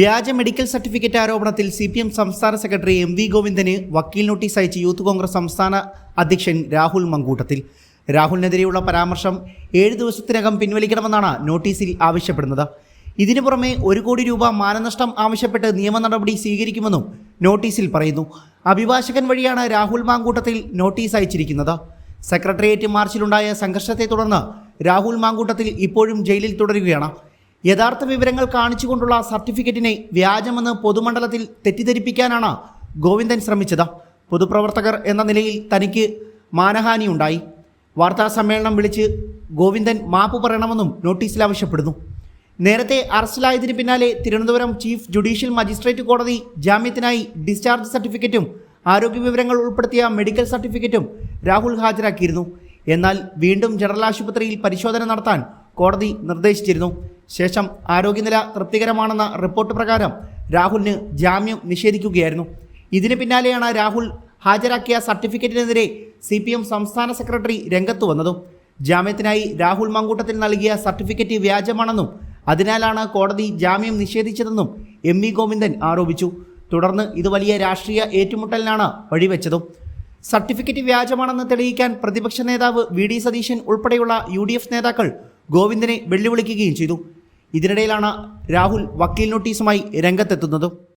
വ്യാജ medical certificate ആരോപണത്തിൽ C P M സംസ്ഥാന സെക്രട്ടറി എം വി ഗോവിന്ദന് വക്കീൽ നോട്ടീസ് അയച്ച് യൂത്ത് കോൺഗ്രസ് സംസ്ഥാന അധ്യക്ഷൻ രാഹുൽ മങ്കൂട്ടത്തിൽ. രാഹുലിനെതിരെയുള്ള പരാമർശം ഏഴ് ദിവസത്തിനകം പിൻവലിക്കണമെന്നാണ് നോട്ടീസിൽ ആവശ്യപ്പെടുന്നത്. ഇതിനു പുറമെ ഒരു കോടി രൂപ മാനനഷ്ടം ആവശ്യപ്പെട്ട് നിയമ നടപടി സ്വീകരിക്കുമെന്നും നോട്ടീസിൽ പറയുന്നു. അഭിഭാഷകൻ വഴിയാണ് രാഹുൽ മാങ്കൂട്ടത്തിൽ നോട്ടീസ് അയച്ചിരിക്കുന്നത്. സെക്രട്ടേറിയറ്റ് മാർച്ചിലുണ്ടായ സംഘർഷത്തെ തുടർന്ന് രാഹുൽ മാങ്കൂട്ടത്തിൽ ഇപ്പോഴും ജയിലിൽ തുടരുകയാണ്. യഥാർത്ഥ വിവരങ്ങൾ കാണിച്ചുകൊണ്ടുള്ള സർട്ടിഫിക്കറ്റിനെ വ്യാജമെന്ന് പൊതുമണ്ഡലത്തിൽ തെറ്റിദ്ധരിപ്പിക്കാനാണ് ഗോവിന്ദൻ ശ്രമിച്ചത്. പൊതുപ്രവർത്തകർ എന്ന നിലയിൽ തനിക്ക് മാനഹാനിയുണ്ടായി. വാർത്താ സമ്മേളനം വിളിച്ച് ഗോവിന്ദൻ മാപ്പ് പറയണമെന്നും നോട്ടീസിൽ ആവശ്യപ്പെടുന്നു. നേരത്തെ അറസ്റ്റിലായതിനു പിന്നാലെ തിരുവനന്തപുരം ചീഫ് ജുഡീഷ്യൽ മജിസ്ട്രേറ്റ് കോടതി ജാമ്യത്തിനായി ഡിസ്ചാർജ് സർട്ടിഫിക്കറ്റും ആരോഗ്യ വിവരങ്ങൾ ഉൾപ്പെടുത്തിയ മെഡിക്കൽ സർട്ടിഫിക്കറ്റും രാഹുൽ ഹാജരാക്കിയിരുന്നു. എന്നാൽ വീണ്ടും ജനറൽ ആശുപത്രിയിൽ പരിശോധന നടത്താൻ കോടതി നിർദ്ദേശിച്ചിരുന്നു. ശേഷം ആരോഗ്യനില തൃപ്തികരമാണെന്ന റിപ്പോർട്ട് പ്രകാരം രാഹുലിന് ജാമ്യം നിഷേധിക്കുകയായിരുന്നു. ഇതിന് പിന്നാലെയാണ് രാഹുൽ ഹാജരാക്കിയ സർട്ടിഫിക്കറ്റിനെതിരെ സി പി എം സംസ്ഥാന സെക്രട്ടറി രംഗത്ത് വന്നതും. ജാമ്യത്തിനായി രാഹുൽ മങ്കൂട്ടത്തിൽ നൽകിയ സർട്ടിഫിക്കറ്റ് വ്യാജമാണെന്നും അതിനാലാണ് കോടതി ജാമ്യം നിഷേധിച്ചതെന്നും എം വി ഗോവിന്ദൻ ആരോപിച്ചു. തുടർന്ന് ഇത് വലിയ രാഷ്ട്രീയ ഏറ്റുമുട്ടലിനാണ് വഴിവെച്ചതും. സർട്ടിഫിക്കറ്റ് വ്യാജമാണെന്ന് തെളിയിക്കാൻ പ്രതിപക്ഷ നേതാവ് വി ഡി സതീശൻ ഉൾപ്പെടെയുള്ള യു നേതാക്കൾ ഗോവിന്ദനെ വെല്ലുവിളിക്കുകയും ചെയ്തു. ഇതിനിടയിലാണ് രാഹുൽ വക്കീൽ നോട്ടീസുമായി രംഗത്തെത്തുന്നത്.